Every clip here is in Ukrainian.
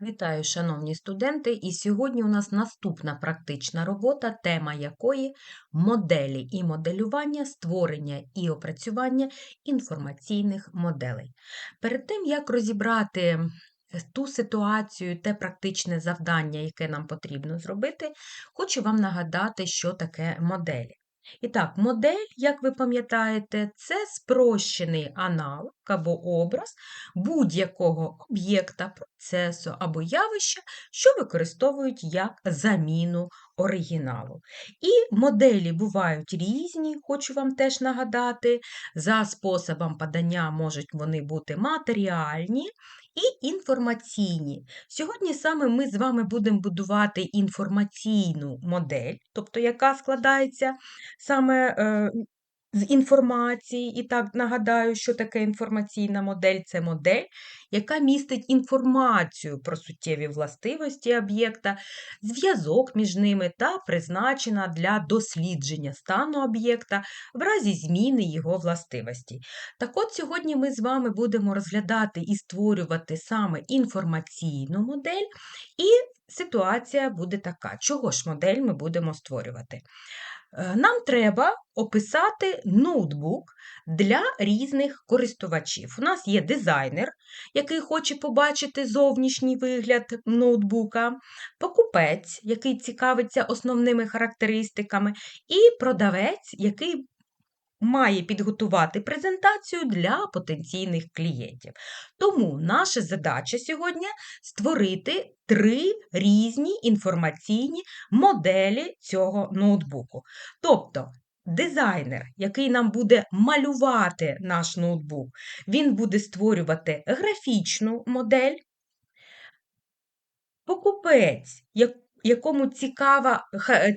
Вітаю, шановні студенти! І сьогодні у нас наступна практична робота, тема якої моделі і моделювання, створення і опрацювання інформаційних моделей. Перед тим, як розібрати ту ситуацію, те практичне завдання, яке нам потрібно зробити, хочу вам нагадати, що таке моделі. І так, модель, як ви пам'ятаєте, це спрощений аналог або образ будь-якого об'єкта, процесу або явища, що використовують як заміну оригіналу. І моделі бувають різні, хочу вам теж нагадати. За способом подання можуть вони бути матеріальні і інформаційні. Сьогодні саме ми з вами будемо будувати інформаційну модель, тобто яка складається саме е, з інформації. І так нагадаю, що таке інформаційна модель це модель, яка містить інформацію про суттєві властивості об'єкта, зв'язок між ними та призначена для дослідження стану об'єкта в разі зміни його властивості. Так от сьогодні ми з вами будемо розглядати і створювати саме інформаційну модель, і ситуація буде така, чого ж модель ми будемо створювати. Е, нам треба описати ноутбук для різних користувачів. У нас є дизайнер, який хоче побачити зовнішній вигляд ноутбука, покупець, який цікавиться основними характеристиками, і продавець, який має підготувати презентацію для потенційних клієнтів. Тому наша задача сьогодні створити три різні інформаційні моделі цього ноутбуку. Тобто, Дизайнер, який нам буде малювати наш ноутбук, він буде створювати графічну модель. Покупець, якому цікава,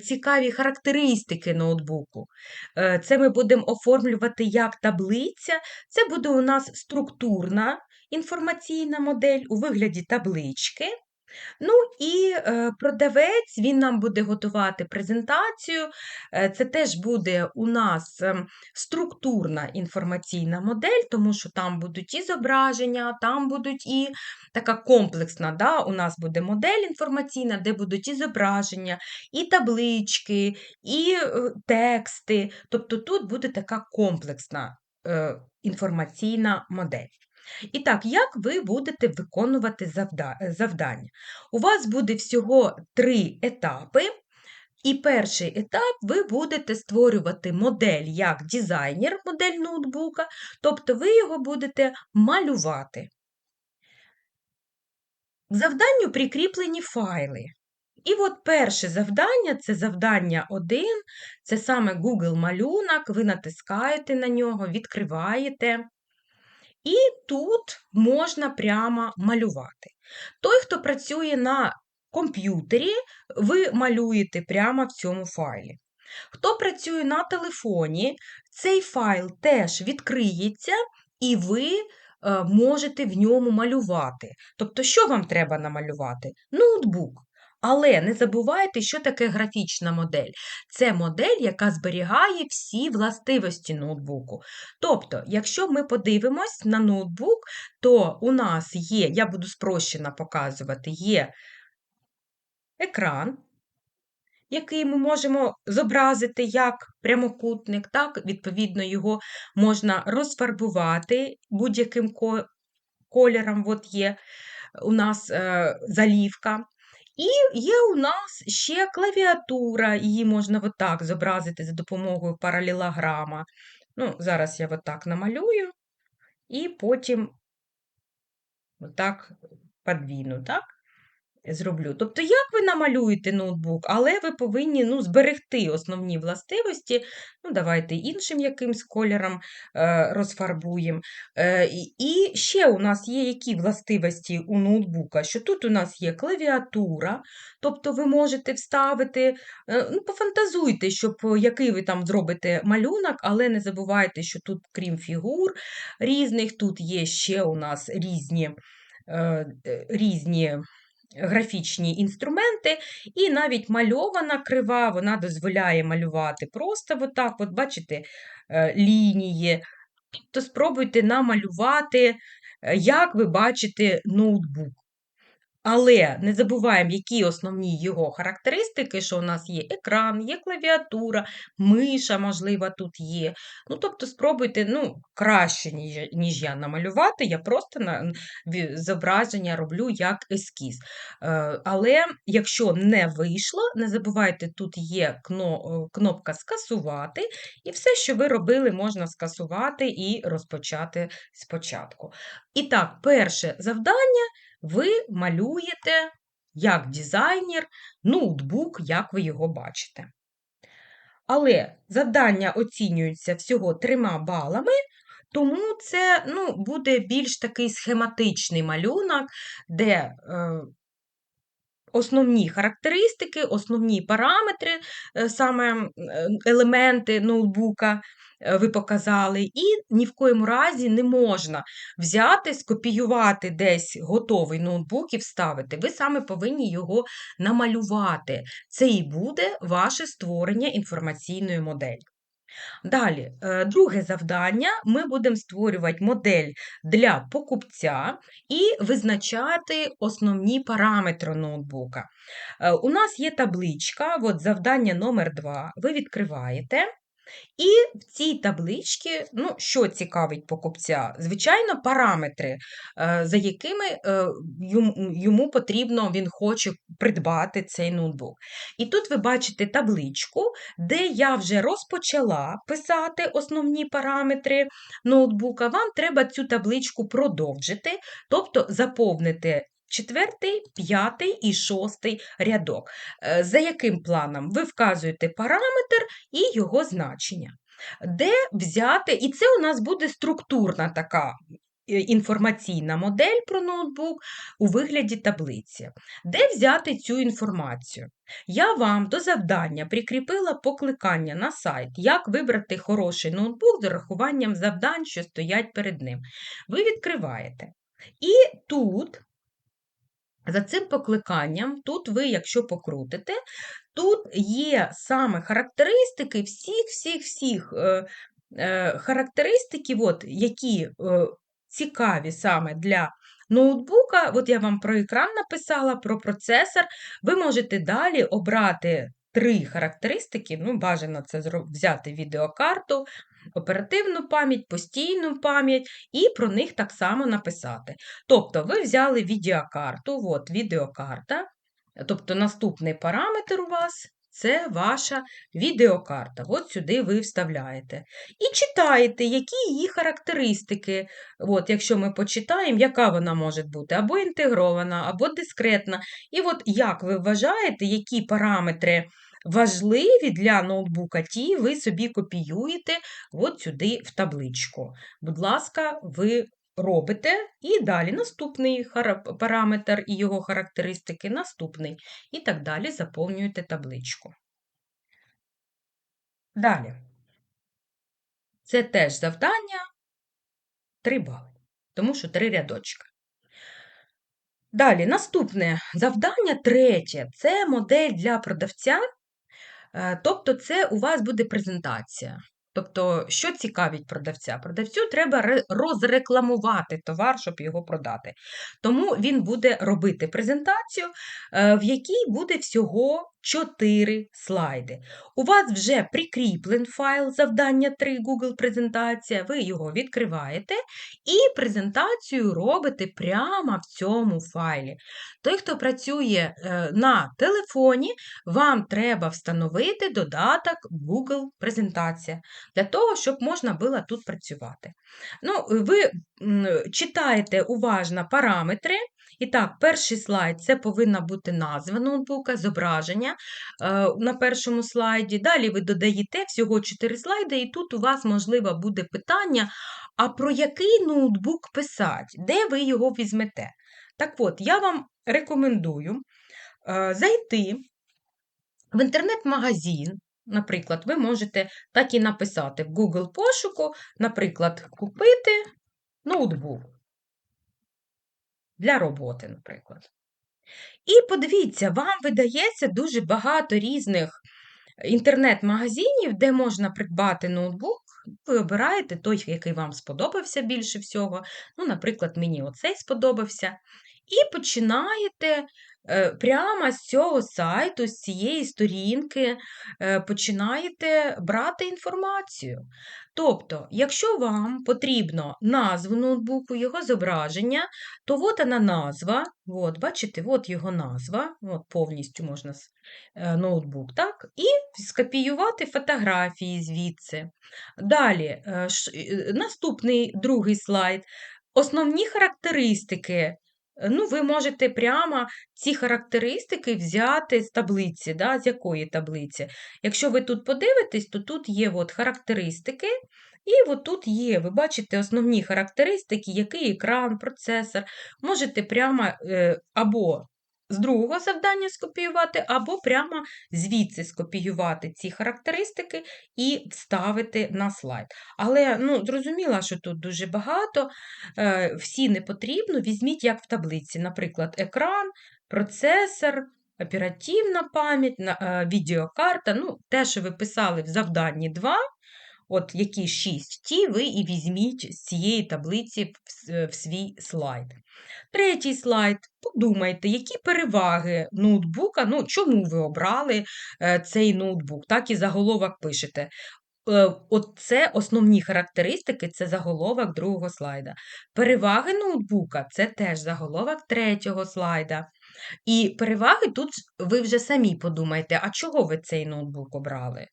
цікаві характеристики ноутбуку. Е, це ми будемо оформлювати як таблиця. Це буде у нас структурна інформаційна модель у вигляді таблички. Ну і е, продавець він нам буде готувати презентацію. Е, це теж буде у нас ем, структурна інформаційна модель, тому що там будуть і зображення, там будуть і така комплексна. да, У нас буде модель інформаційна, де будуть і зображення, і таблички, і е, тексти. Тобто тут буде така комплексна інформаційна модель. І так, як ви будете виконувати завдання? У вас буде всього три етапи. І перший етап ви будете створювати модель як дизайнер, модель ноутбука, тобто ви його будете малювати. К завданню прикріплені файли. І от перше завдання це завдання 1, це саме Google малюнок, ви натискаєте на нього, відкриваєте. І тут можна прямо малювати. Той, хто працює на комп'ютері, ви малюєте прямо в цьому файлі. Хто працює на телефоні, цей файл теж відкриється, і ви е, можете в ньому малювати. Тобто, що вам треба намалювати? Ноутбук. Але не забувайте, що таке графічна модель. Це модель, яка зберігає всі властивості ноутбуку. Тобто, якщо ми подивимось на ноутбук, то у нас є, я буду спрощено показувати, є екран, який ми можемо зобразити як прямокутник, так, відповідно, його можна розфарбувати будь-яким кольором. От є у нас е, залівка. І є у нас ще клавіатура, її можна отак зобразити за допомогою паралелограма. Ну, Зараз я отак намалюю, і потім отак подвіну, так? Зроблю. Тобто, як ви намалюєте ноутбук, але ви повинні ну, зберегти основні властивості. Ну, Давайте іншим якимсь кольором е, розфарбуємо. Е, І ще у нас є які властивості у ноутбука, що тут у нас є клавіатура, тобто ви можете вставити, е, ну, пофантазуйте, щоб який ви там зробите малюнок, але не забувайте, що тут, крім фігур різних, тут є ще у нас різні. Е, різні графічні інструменти, і навіть мальована крива, вона дозволяє малювати просто отак, от бачите, е, лінії. То спробуйте намалювати, е, як ви бачите ноутбук. Але не забуваємо, які основні його характеристики, що у нас є екран, є клавіатура, миша, можливо, тут є. Ну, Тобто, спробуйте ну, краще, ніж, я намалювати. Я просто на, зображення роблю як ескіз. Е, але якщо не вийшло, не забувайте, тут є кнопка скасувати, і все, що ви робили, можна скасувати і розпочати спочатку. І так, перше завдання ви малюєте як дизайнер ноутбук, як ви його бачите. Але завдання оцінюються всього трьома балами, тому це ну, буде більш такий схематичний малюнок, де е, основні характеристики, основні параметри, е, саме елементи ноутбука Е, ви показали, і ні в коєму разі не можна взяти, скопіювати десь готовий ноутбук і вставити. Ви саме повинні його намалювати. Це і буде ваше створення інформаційної моделі. Далі, е, друге завдання: ми будемо створювати модель для покупця і визначати основні параметри ноутбука. Е, у нас є табличка, от завдання номер 2 Ви відкриваєте. І в цій табличці, ну, що цікавить покупця? Звичайно, параметри, е, за якими е, йому потрібно, він хоче придбати цей ноутбук. І тут ви бачите табличку, де я вже розпочала писати основні параметри ноутбука. Вам треба цю табличку продовжити, тобто заповнити четвертий, п'ятий і шостий рядок. Е, за яким планом? Ви вказуєте параметр і його значення. Де взяти, і це у нас буде структурна така е, інформаційна модель про ноутбук у вигляді таблиці. Де взяти цю інформацію? Я вам до завдання прикріпила покликання на сайт, як вибрати хороший ноутбук з урахуванням завдань, що стоять перед ним. Ви відкриваєте. І тут за цим покликанням, тут ви, якщо покрутите, тут є саме характеристики всіх-всіх-всіх е, е, характеристики, от, які е, цікаві саме для ноутбука. От я вам про екран написала, про процесор. Ви можете далі обрати три характеристики, ну, бажано це взяти відеокарту, оперативну пам'ять, постійну пам'ять і про них так само написати. Тобто, ви взяли відеокарту, от відеокарта, тобто наступний параметр у вас. Це ваша відеокарта. От сюди ви вставляєте. І читаєте, які її характеристики. От, Якщо ми почитаємо, яка вона може бути, або інтегрована, або дискретна. І от як ви вважаєте, які параметри важливі для ноутбука, ті ви собі копіюєте от сюди в табличку. Будь ласка, ви робите і далі наступний параметр і його характеристики, наступний. І так далі заповнюєте табличку. Далі. Це теж завдання 3 бали, тому що 3 рядочка. Далі, наступне завдання третє це модель для продавця тобто, це у вас буде презентація. Тобто, що цікавить продавця? Продавцю треба розрекламувати товар, щоб його продати. Тому він буде робити презентацію, е, в якій буде всього 4 слайди. У вас вже прикріплен файл завдання 3 Google презентація, ви його відкриваєте і презентацію робите прямо в цьому файлі. Той, хто працює е, на телефоні, вам треба встановити додаток Google презентація для того, щоб можна було тут працювати. Ну, Ви читаєте уважно параметри. І так, перший слайд це повинна бути назва ноутбука, зображення е, на першому слайді. Далі ви додаєте всього 4 слайди, і тут у вас, можливо, буде питання: а про який ноутбук писати, де ви його візьмете? Так от, я вам рекомендую е, зайти в інтернет-магазин. Наприклад, ви можете так і написати в Google пошуку, наприклад, купити ноутбук для роботи, наприклад. І подивіться, вам видається дуже багато різних інтернет-магазинів, де можна придбати ноутбук. Ви обираєте той, який вам сподобався більше всього. Ну, Наприклад, мені оцей сподобався. І починаєте е, прямо з цього сайту, з цієї сторінки, е, починаєте брати інформацію. Тобто, якщо вам потрібно назву ноутбуку, його зображення, то от вона назва, от, бачите, от його назва, от повністю можна е, ноутбук, так? і скопіювати фотографії звідси. Далі, наступний другий слайд. Основні характеристики ну, ви можете прямо ці характеристики взяти з таблиці. Да? З якої таблиці? Якщо ви тут подивитесь, то тут є от характеристики, і от тут є, ви бачите, основні характеристики, який екран, процесор. Можете прямо е, або з другого завдання скопіювати, або прямо звідси скопіювати ці характеристики і вставити на слайд. Але ну, зрозуміло, що тут дуже багато, е, всі не потрібно, візьміть, як в таблиці, наприклад, екран, процесор. Оперативна пам'ять, е, відеокарта, ну, те, що ви писали в завданні 2, от які 6, ті ви і візьміть з цієї таблиці в свій слайд. Третій слайд. Подумайте, які переваги ноутбука, ну, чому ви обрали е, цей ноутбук, так і заголовок пишете. Е, от це основні характеристики це заголовок другого слайда. Переваги ноутбука це теж заголовок третього слайда. І переваги тут ви вже самі подумайте, а чого ви цей ноутбук обрали?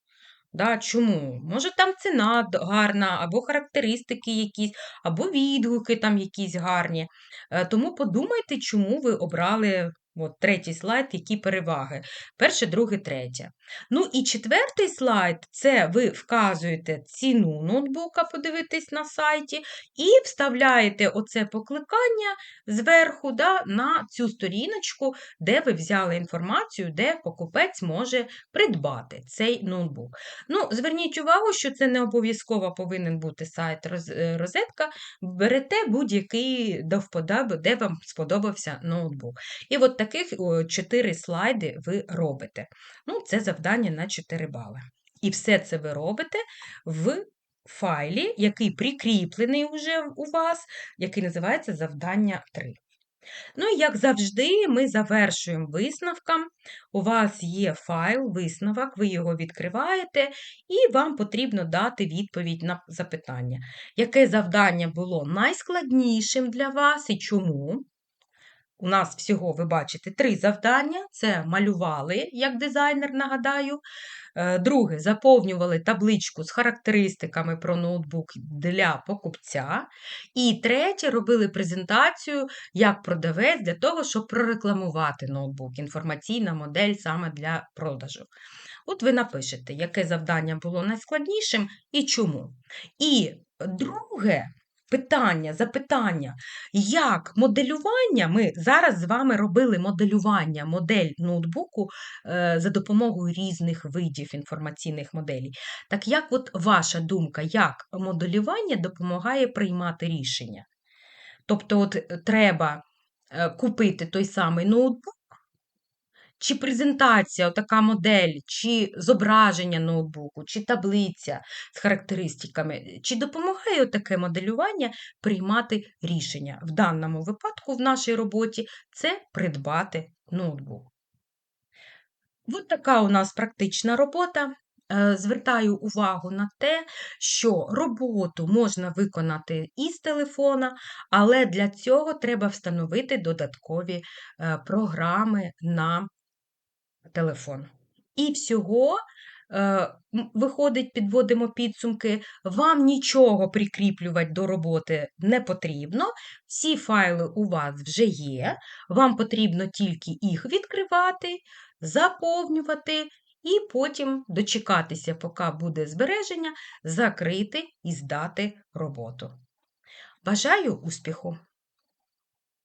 Да, Чому? Може, там ціна гарна, або характеристики якісь, або відгуки там якісь гарні. Е, тому подумайте, чому ви обрали От Третій слайд, які переваги. Перше, друге, третє. Ну і четвертий слайд це ви вказуєте ціну ноутбука, подивитись на сайті, і вставляєте оце покликання зверху да, на цю сторіночку, де ви взяли інформацію, де покупець може придбати цей ноутбук. Ну, Зверніть увагу, що це не обов'язково повинен бути сайт е, розетка. Берете будь-який до вподоби, де вам сподобався ноутбук. І от таких 4 слайди ви робите. Ну, Це завдання на 4 бали. І все це ви робите в файлі, який прикріплений вже у вас, який називається завдання 3. Ну і як завжди, ми завершуємо висновком. У вас є файл, висновок, ви його відкриваєте, і вам потрібно дати відповідь на запитання, яке завдання було найскладнішим для вас і чому. У нас всього, ви бачите, три завдання: це малювали, як дизайнер, нагадаю. Е, друге, заповнювали табличку з характеристиками про ноутбук для покупця. І третє, робили презентацію як продавець для того, щоб прорекламувати ноутбук, інформаційна модель саме для продажу. От ви напишете, яке завдання було найскладнішим і чому. І друге, питання, запитання, як моделювання, ми зараз з вами робили моделювання, модель ноутбуку е, за допомогою різних видів інформаційних моделей. Так як от ваша думка, як моделювання допомагає приймати рішення? Тобто, от треба е, купити той самий ноутбук, чи презентація, така модель, чи зображення ноутбуку, чи таблиця з характеристиками, чи допомагає таке моделювання приймати рішення. В даному випадку, в нашій роботі, це придбати ноутбук. Ось така у нас практична робота. Е, звертаю увагу на те, що роботу можна виконати із телефона, але для цього треба встановити додаткові е, програми на телефон. І всього, е, виходить, підводимо підсумки, вам нічого прикріплювати до роботи не потрібно. Всі файли у вас вже є, вам потрібно тільки їх відкривати, заповнювати. І потім дочекатися, поки буде збереження, закрити і здати роботу. Бажаю успіху!